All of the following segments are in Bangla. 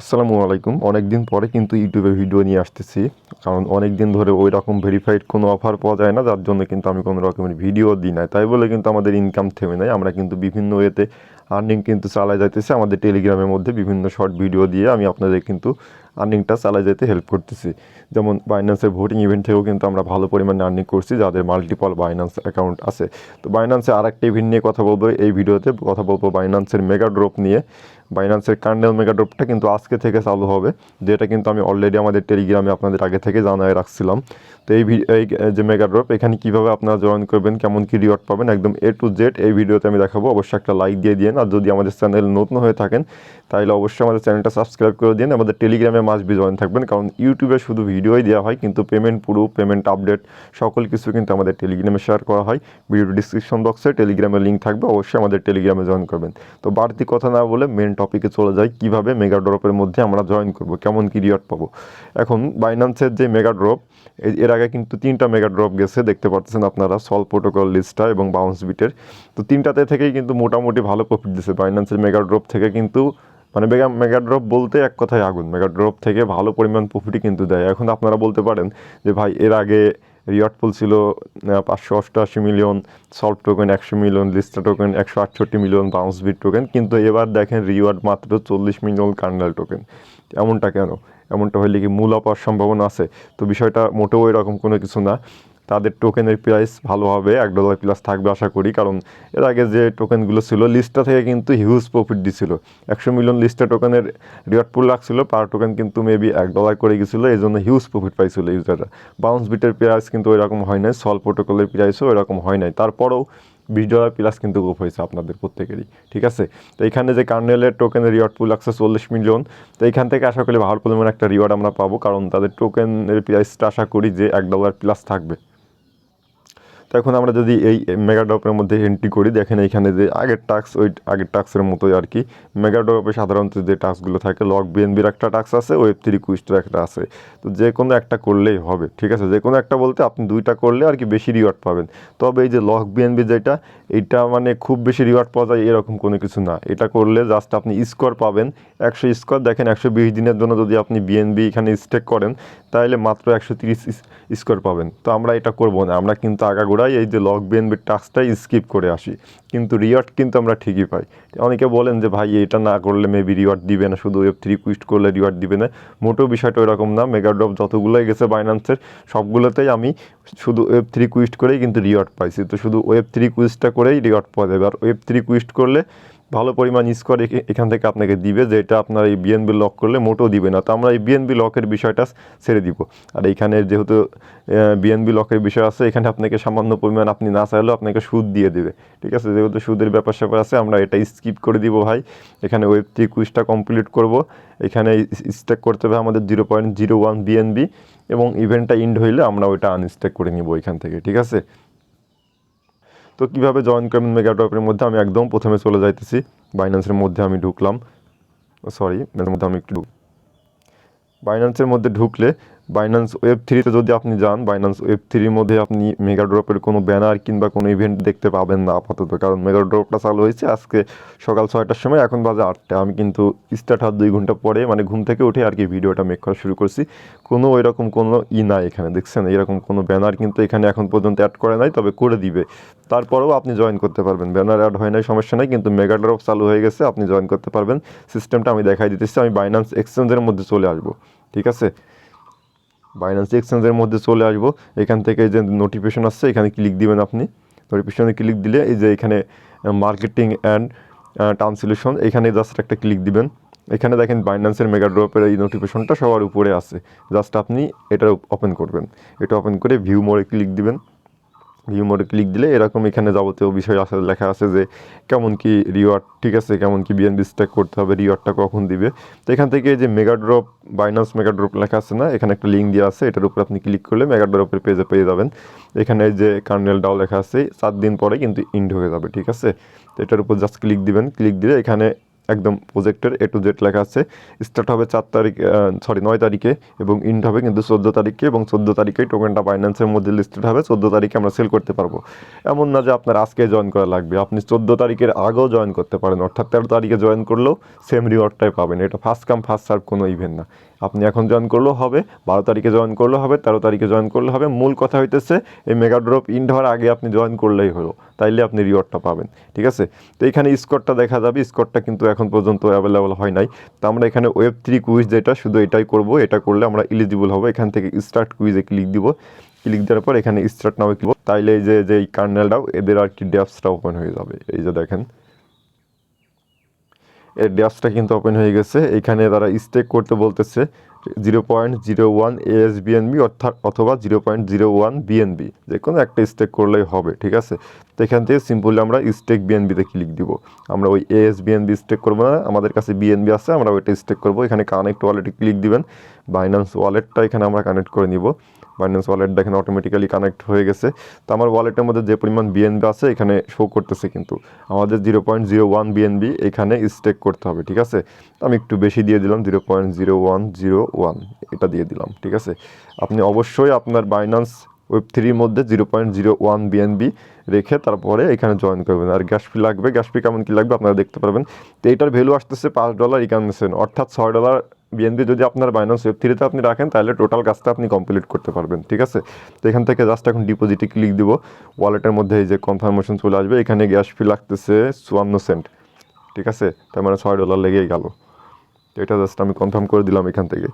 আসসালামু আলাইকুম। অনেক দিন পরে কিন্তু ইউটিউবে ভিডিও নিয়ে আসতেছি। কারণ অনেক দিন ধরে ওই রকম ভেরিফাইড কোনো অফার পাওয়া যায় না, যার জন্য কিন্তু আমি কোনো রকমের ভিডিও দিই না। তাই বলে কিন্তু আমাদের ইনকাম থেমে নাই। আমরা কিন্তু বিভিন্ন ওয়েতে আর্নিং কিন্তু চালাই যাইতেছি। আমাদের টেলিগ্রামের মধ্যে বিভিন্ন শর্ট ভিডিও দিয়ে আমি আপনাদের কিন্তু আর্নিংটা চালাই যেতে হেল্প করতেছি। যেমন বাইন্যান্সের ভোটিং ইভেন্ট থেকেও কিন্তু আমরা ভালো পরিমাণে আর্নিং করছি, যাদের মাল্টিপল বাইন্যান্স অ্যাকাউন্ট আছে। তো বাইন্যান্সে আর একটা ইভেন্ট নিয়ে কথা বলব। এই ভিডিওতে কথা বলব বাইন্যান্সের মেগা ড্রপ নিয়ে। বাইন্যান্সের কার্নেল মেগা ড্রপটা কিন্তু আজকে থেকে চালু হবে, যেটা কিন্তু আমি অলরেডি আমাদের টেলিগ্রামে আপনাদের আগে থেকে জানায় রাখছিলাম। তো এই এই যে মেগা ড্রপ এখানে কীভাবে আপনারা জয়েন করবেন, কেমন কী রিওয়ার্ড পাবেন, একদম এ টু জেড এই ভিডিওতে আমি দেখাবো। অবশ্যই একটা লাইক দিয়ে দিন আর যদি আমাদের চ্যানেল নতুন হয়ে থাকেন, তাহলে অবশ্যই আমাদের চ্যানেলটা সাবস্ক্রাইব করে দিন। আমাদের টেলিগ্রামে মাস বি জয়েন থাকবেন, কারণ ইউটিউবে শুধু ভিডিওই দেওয়া হয়, কিন্তু পেমেন্ট পুরো পেমেন্ট আপডেট সকল কিছু কিন্তু আমাদের টেলিগ্রামে শেয়ার করা হয়। ভিডিও ডিসক্রিপশন বক্সে টেলিগ্রামের লিঙ্ক থাকবে, অবশ্যই আমাদের টেলিগ্রামে জয়েন করবেন। তো বাড়তি কথা না বলে মেন টপিকে চলে যাই, কীভাবে মেগা ড্রপের মধ্যে আমরা জয়েন করব, কেমন কি রিওয়ার্ড পাবো। এখন বাইন্যান্সের যে মেগা ড্রপ এর আগে কিন্তু তিনটা মেগা ড্রপ গেছে, দেখতে পাচ্ছেন আপনারা সল প্রোটোকল লিস্টটা এবং বাউন্স বিটের তো তিনটাতে থেকেই কিন্তু মোটামুটি ভালো প্রফিট দিচ্ছে বাইন্যান্সের মেগা ড্রপ থেকে কিন্তু মানে মেগা মেগা ড্রপ বলতে এক কথায় আগুন। মেগা ড্রপ থেকে ভালো পরিমাণ প্রফিটই কিন্তু দেয়। এখন আপনারা বলতে পারেন যে, ভাই, এর আগে রিওয়ার্ড পুল ছিল পাঁচশো অষ্টআশি মিলিয়ন, সল্ট টোকেন একশো মিলিয়ন, লিস্টা টোকেন একশো আটষট্টি মিলিয়ন, বাউন্স বিট টোকেন। কিন্তু এবার দেখেন রিওয়ার্ড মাত্র চল্লিশ মিলিয়ন কার্নাল টোকেন। এমনটা কেন? এমনটা হইলে কি মূল পাওয়ার সম্ভাবনা আছে? তো বিষয়টা মোটেও এরকম কোনো কিছু না। তাদের টোকেনের প্রাইস ভালো হবে, এক ডলার প্লাস থাকবে আশা করি। কারণ এর আগে যে টোকেনগুলো ছিল লিস্টটা থেকে কিন্তু হিউজ প্রফিট দিছিল। একশো মিলিয়ন লিস্টে টোকেনের রিওয়ার্ড পুল রাখছিল পার টোকেন কিন্তু মেবি এক ডলার করে গেছিল, এই জন্য হিউজ প্রফিট পাইছিল ইউজাররা বাউন্স বিটের প্রাইস কিন্তু ওইরকম হয় নাই সল প্রোটোকলের প্রাইসও ওইরকম হয় নাই। তারপরেও বিশ ডলার প্লাস কিন্তু গোপ হয়েছে আপনাদের প্রত্যেকেরই, ঠিক আছে? তো এখানে যে কার্নেলের টোকেনের রিওয়ার্ড পুল আছে চল্লিশ মিলিয়ন তো এখান থেকে আশা করি ভালো পরিমাণে একটা রিওয়ার্ড আমরা পাবো। কারণ তাদের টোকেনের প্রাইসটা আশা করি যে এক ডলার প্লাস থাকবে। তো এখন আমরা যদি এই মেগা ড্রপের মধ্যে এন্ট্রি করি, দেখেন এইখানে যে আগের টাক্স ওই আগের টাক্সের মতোই আর কি। মেগা ড্রপে সাধারণত যে টাস্কগুলো থাকে লক বিএনবির একটা টাক্স আছে ওয়েব থ্রি কুইস্টের একটা আছে। তো যে কোনো একটা করলেই হবে, ঠিক আছে? যে কোনো একটা বলতে আপনি দুইটা করলে আর কি বেশি রিওয়ার্ড পাবেন। তবে এই যে লক বিএনবি যেটা, এইটা মানে খুব বেশি রিওয়ার্ড পাওয়া যায় এরকম কোনো কিছু না। এটা করলে জাস্ট আপনি স্কোর পাবেন একশো স্কোর দেখেন একশো বিশ দিনের জন্য যদি আপনি বিএনবি এখানে স্টেক করেন তাহলে মাত্র একশো তিরিশ স্কোর পাবেন। তো আমরা এটা করব না। আমরা কিন্তু আগাগোড়াই এই যে লক বিএনবির টাস্কটাই স্কিপ করে আসি। কিন্তু রিওয়ার্ড কিন্তু আমরা ঠিকই পাই। অনেকে বলেন যে, ভাই, এটা না করলে মেবি রিওয়ার্ড দিবে না, শুধু ওয়েব থ্রি কুইস্ট করলে রিওয়ার্ড দিবে না। মোটো বিষয়টা ওইরকম না। মেগা ড্রপ যতগুলোই গেছে বাইন্যান্সের সবগুলোতেই আমি শুধু ওয়েব থ্রি কুইস্ট করেই কিন্তু রিওয়ার্ড পাইছি। তো শুধু ওয়েব থ্রি কুইস্টটা করেই রিওয়ার্ড পাওয়া যাবে। আর ওয়েব থ্রি কুইস্ট করলে ভালো পরিমাণ স্কোর এখান থেকে আপনাকে দিবে যেটা আপনার এই বিএনবি লক করলে মোটেও দিবে না। তো আমরা এই বিএনবি লকের বিষয়টা ছেড়ে দিব। আর এইখানে যেহেতু বিএনবি লকের বিষয় আছে, এখানে আপনাকে সামান্য পরিমাণ আপনি না চাইলেও আপনাকে সুদ দিয়ে দেবে। ঠিক আছে? যেহেতু সুদের ব্যাপার স্যাপার আছে, আমরা এটা স্কিপ করে দিব ভাই। এখানে ওয়েব থ্রি কুইজটা কমপ্লিট করব। এখানে স্টেক করতে হবে আমাদের zero point zero one BNB এবং ইভেন্টটা ইন্ড হইলে আমরা ওইটা আনস্টেক করে নিব এখান থেকে। ঠিক আছে? তো কীভাবে জয়েন করবেন মেগা ড্রপের মধ্যে? আমি একদম প্রথমে চলে যাইতেছি। বাইন্যান্সের মধ্যে আমি ঢুকলাম। সরি এর মধ্যে আমি একটু বাইন্যান্সের মধ্যে ঢুকলে বাইন্যান্স ওয়েব থ্রিতে যদি আপনি যান বাইন্যান্স ওয়েব থ্রির মধ্যে আপনি মেগা ড্রপের কোনো ব্যানার কিংবা কোনো ইভেন্ট দেখতে পাবেন না আপাতত। কারণ মেগা ড্রপটা চালু হয়েছে আজকে সকাল ছয়টার সময়, এখন বাজে আটটা। আমি কিন্তু স্টার্ট হওয়ার দুই ঘণ্টা পরে মানে ঘুম থেকে উঠে আর কি ভিডিওটা মেক করা শুরু করছি। কোনো এরকম কোনো ই নাই এখানে, দেখছেন? এরকম কোনো ব্যানার কিন্তু এখানে এখন পর্যন্ত অ্যাড করে নাই, তবে করে দিবে। তারপরেও আপনি জয়েন করতে পারবেন। ব্যানার অ্যাড হয় নাই, সমস্যা নাই, কিন্তু মেগা ড্রপ চালু হয়ে গেছে, আপনি জয়েন করতে পারবেন। সিস্টেমটা আমি দেখাই দিতেছি, আমি বাইন্যান্স এক্সচেঞ্জের মধ্যে চলে আসব। ঠিক আছে? বাইন্যান্স এক্সচেঞ্জের মধ্যে চলে আসব। এখান থেকে যে নোটিফিকেশন আসছে, এখানে ক্লিক দিবেন আপনি। নোটিফিকেশনে ক্লিক দিলে এই যে এখানে মার্কেটিং অ্যান্ড ট্রান্সলেশন এখানে জাস্ট একটা ক্লিক দিবেন। এখানে দেখেন বাইন্যান্সের মেগা ড্রপের এই নোটিফিকেশনটা সবার উপরে আছে। জাস্ট আপনি এটা ওপেন করবেন। এটা ওপেন করে ভিউ মোড়ে ক্লিক দিবেন। ভিউ মোডে ক্লিক দিলে এরকম এখানে যাবতীয় বিষয় আছে লেখা আছে যে কেমন কি রিওয়ার্ড ঠিক আছে, কেমন কি বিএনবি স্ট্যাক করতে হবে রিওয়ার্ডটা কখন দিবে। তো এখান থেকে যে mega drop Binance mega drop লেখা আছে না, এখানে একটা লিঙ্ক দেওয়া আছে, এটার উপর আপনি ক্লিক করলে মেগা ড্রপের পেজে পেয়ে যাবেন। এখানে যে কার্নেল ডাও লেখা আছে, সাত দিন পরে কিন্তু ইন্ড হয়ে যাবে, ঠিক আছে? তো এটার উপর জাস্ট ক্লিক দিবেন ক্লিক দিলে এখানে একদম প্রজেক্টের এ টু জেড লেখা আছে। স্টার্ট হবে চার তারিখ সরি নয় তারিখে এবং ইন্ড হবে কিন্তু চোদ্দ তারিখে এবং চোদ্দ তারিখেই টোকেনটা বাইন্যান্সের মধ্যে লিস্টেড হবে। চোদ্দ তারিখে আমরা সেল করতে পারব। এমন না যে আপনার আজকে জয়েন করা লাগবে। আপনি চোদ্দ তারিখের আগেও জয়েন করতে পারেন। অর্থাৎ তেরো তারিখে জয়েন করলেও সেম রিওয়ার্ডটাই পাবেন। এটা ফার্স্ট কাম ফার্স্ট সার্ভ কোনো ইভেন্ট না। আপনি এখন জয়েন করলেও হবে, বারো তারিখে জয়েন করলেও হবে, তেরো তারিখে জয়েন করলে হবে। মূল কথা হইতেছে, এই মেগা ড্রপ ইন্ড হওয়ার আগে আপনি জয়েন করলেই হলো, তাইলে আপনি রিওয়ার্ডটা পাবেন, ঠিক আছে? তো এখানে স্কোরটা দেখা যাবে স্কোরটা কিন্তু এখন পর্যন্ত অ্যাভেলেবল হয় নাই। তো আমরা এখানে ওয়েব থ্রি কুইজ যেটা, শুধু এটাই করব, এটা করলে আমরা এলিজিবল হব। এখান থেকে স্টার্ট কুইজে ক্লিক দিব ক্লিক দেওয়ার পর এখানে স্টার্ট নামে ক্লিক তাইলে এই যে যে এই কার্নেলটাও এদের আর কি ডেপসটা ওপেন হয়ে যাবে। এই যে দেখেন এর ড্যাপসটা কিন্তু ওপেন হয়ে গেছে। এখানে তারা স্টেক করতে বলতেছে zero point zero one AS BNB অর্থাৎ অথবা zero point zero one BNB যে কোনো একটা স্টেক করলেই হবে, ঠিক আছে? তো এখান থেকে সিম্পলি আমরা স্টেক বিএনবিতে ক্লিক দিব। আমরা ওই এএস বিএনবি স্টেক করব না, আমাদের কাছে বিএনবি আছে, আমরা ওইটা স্টেক করব। এখানে কানেক্ট ওয়ালেটে ক্লিক দিবেন। বাইন্যান্স ওয়ালেটটা এখানে আমরা কানেক্ট করে নিব। বাইন্যান্স ওয়ালেট দেখেন অটোমেটিক্যালি কানেক্ট হয়ে গেছে। তো আমার ওয়ালেটের মধ্যে যে পরিমাণ বিএনবি আছে, এখানে শো করতেছে কিন্তু। আমাদের zero point zero one BNB এখানে স্টেক করতে হবে, ঠিক আছে? আমি একটু বেশি দিয়ে দিলাম zero point zero one zero one এটা দিয়ে দিলাম, ঠিক আছে? আপনি অবশ্যই আপনার বাইন্যান্স ওয়েব থ্রির মধ্যে zero point zero one BNB রেখে তারপরে এখানে জয়েন করবেন। আর গ্যাস ফি লাগবে গ্যাস ফি কেমন কী লাগবে আপনারা দেখতে পারবেন। তো এটার ভ্যালু আসতেছে পাঁচ ডলার সেন্ট অর্থাৎ ছয় ডলার বিএনপি যদি আপনার বাইন্যান্স ওয়েব থ্রিতে আপনি রাখেন, তাহলে টোটাল কাজটা আপনি কমপ্লিট করতে পারবেন, ঠিক আছে? তো এখান থেকে জাস্ট এখন ডিপোজিটে ক্লিক দিব। ওয়ালেটের মধ্যে এই যে কনফার্মেশন চলে আসবে, এখানে গ্যাস ফি লাগতেছে চুয়ান্ন সেন্ট ঠিক আছে? তার মানে ছয় ডলার লেগেই গেল। তো এটা জাস্ট আমি কনফার্ম করে দিলাম এখান থেকে।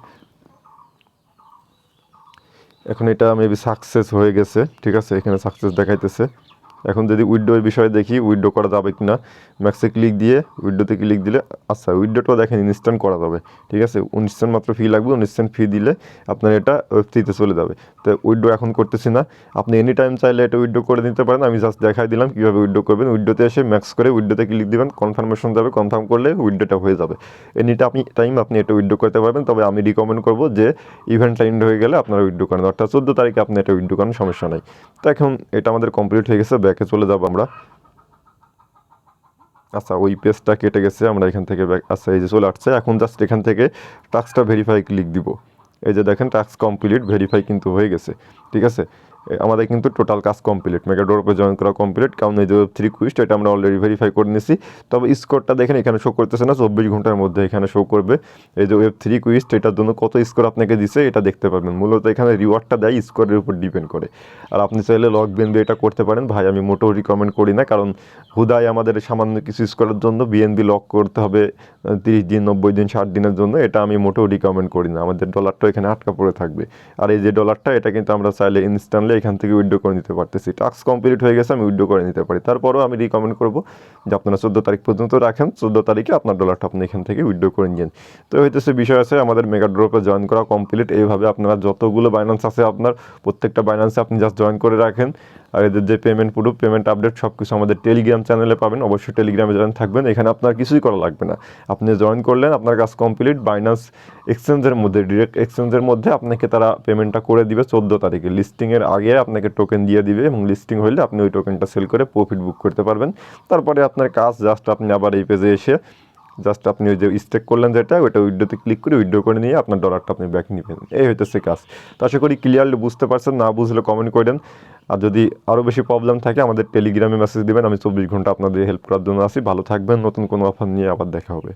এখন এটা মেবি সাকসেস হয়ে গেছে, ঠিক আছে? এখানে সাকসেস দেখাইতেছে। এখন যদি উইডোর বিষয়ে দেখি উইডো করা যাবে কি না ম্যাক্সে ক্লিক দিয়ে উইডোতে ক্লিক দিলে আচ্ছা উইডোটাও দেখেন ইনস্ট্যান্ট করা যাবে, ঠিক আছে? সেন্ট মাত্র ফি লাগবে সেন্ট ফি দিলে আপনার এটা ওয়েবসাইটে চলে যাবে। তো উইডো এখন করতেছি না। আপনি এনি টাইম চাইলে এটা উইডো করে নিতে পারেন। আমি জাস্ট দেখাই দিলাম কীভাবে উইডো করবেন। উইডোতে এসে ম্যাক্স করে উইডোতে ক্লিক দিবেন। কনফার্মেশন যাবে। কনফার্ম করলে উইডোটা হয়ে যাবে। এনি আপনি টাইম আপনি এটা উইডো করতে পারবেন। তবে আমি রিকমেন্ড করব যে ইভেন্ট এন্ড হয়ে গেলে আপনারা উইডো করেন। অর্থাৎ চোদ্দ তারিখে আপনি এটা উইডো করেন, সমস্যা নাই। তো এখন এটা আমাদের কমপ্লিট হয়ে গেছে। ব্যাকে চলে যাব আমরা। আচ্ছা ওই পেজটা কেটে গেছে, আমরা এখান থেকে ব্যাক আচ্ছা এই যে চলে আসছে। এখন জাস্ট এখান থেকে টাস্কটা ভেরিফাই ক্লিক দিব। এই যে দেখেন টাস্ক কমপ্লিট ভেরিফাই কিন্তু হয়ে গেছে। ঠিক আছে? আমাদের কিন্তু টোটাল কাজ কমপ্লিট মেগা ডোরপে জয়েন করা কমপ্লিট কারণ এই যে ওয়েব থ্রি কুইস্ট এটা আমরা অলরেডি ভেরিফাই করে নিয়েছি। তবে স্কোরটা দেখেন, এখানে শো করতেছে না, চব্বিশ ঘণ্টার মধ্যে এখানে শো করবে। এই যে ওয়েব থ্রি কুইস্ট এটার জন্য কত স্কোর আপনাকে দিছে, এটা দেখতে পাবেন মূলত এখানে রিওয়ার্ডটা দেয় স্কোরের উপর ডিপেন্ড করে। আর আপনি চাইলে লগ বিএনবি এটা করতে পারেন। ভাই, আমি মোটেও রিকমেন্ড করি না, কারণ হুদায় আমাদের সামান্য কিছু করার জন্য বিএনবি লক করতে হবে তিরিশ দিন, নব্বই দিন, ষাট দিনের জন্য। এটা আমি মোটেও রিকমেন্ড করি না। আমাদের ডলারটা এখানে আটকা পড়ে থাকবে। আর এই যে ডলারটা এটা কিন্তু আমরা চাইলে ইনস্ট্যান্টলি এখান থেকে উইড্রো করে নিতে পারতেছি। টাস্ক কমপ্লিট হয়ে গেছে, আমি উইড্রো করে নিতে পারি। তারপরেও আমি রিকমেন্ড করব যে আপনারা চোদ্দ তারিখ পর্যন্ত রাখেন। চোদ্দ তারিখে আপনার ডলারটা আপনি এখান থেকে উইড্রো করে নিন। তো হইতেছে বিষয় আছে, আমাদের মেগা ড্রপে জয়েন করা কমপ্লিট এইভাবে আপনারা যতগুলো বাইন্যান্স আছে, আপনার প্রত্যেকটা বাইন্যান্সে আপনি জাস্ট জয়েন করে রাখেন। আর এদের যে পেমেন্ট প্রুফ পেমেন্ট আপডেট সব কিছু আমাদের টেলিগ্রাম চ্যানেলে পাবেন। অবশ্যই টেলিগ্রামে জয়েন থাকবেন। এখানে আপনার কিছুই করা লাগবে না। আপনি জয়েন করলেন, আপনার কাজ কমপ্লিট বাইন্যান্স এক্সচেঞ্জের মধ্যে ডিরেক্ট এক্সচেঞ্জের মধ্যে আপনাকে তারা পেমেন্টটা করে দিবে চোদ্দ তারিখে। লিস্টিংয়ের আগে আপনাকে টোকেন দিয়ে দিবে এবং লিস্টিং হলে আপনি ওই টোকেনটা সেল করে প্রফিট বুক করতে পারবেন। তারপরে আপনার কাজ জাস্ট আপনি আবার এই পেজে এসে জাস্ট আপনি ওই যে স্টেক করলেন যেটা, ওইটা উইডোতে ক্লিক করে উইডো করে নিয়ে আপনার ডলারটা আপনি ব্যাক নেবেন। এই হইতেছে কাজ। তো আশা করি ক্লিয়ারলি বুঝতে পারছেন, না বুঝলে কমেন্ট করেন আর যদি আরও বেশি প্রবলেম থাকে, আমাদের টেলিগ্রামে মেসেজ দেবেন। আমি চব্বিশ ঘণ্টা আপনাদের হেল্প করার জন্য আসি ভালো থাকবেন। নতুন কোনো অফার নিয়ে আবার দেখা হবে।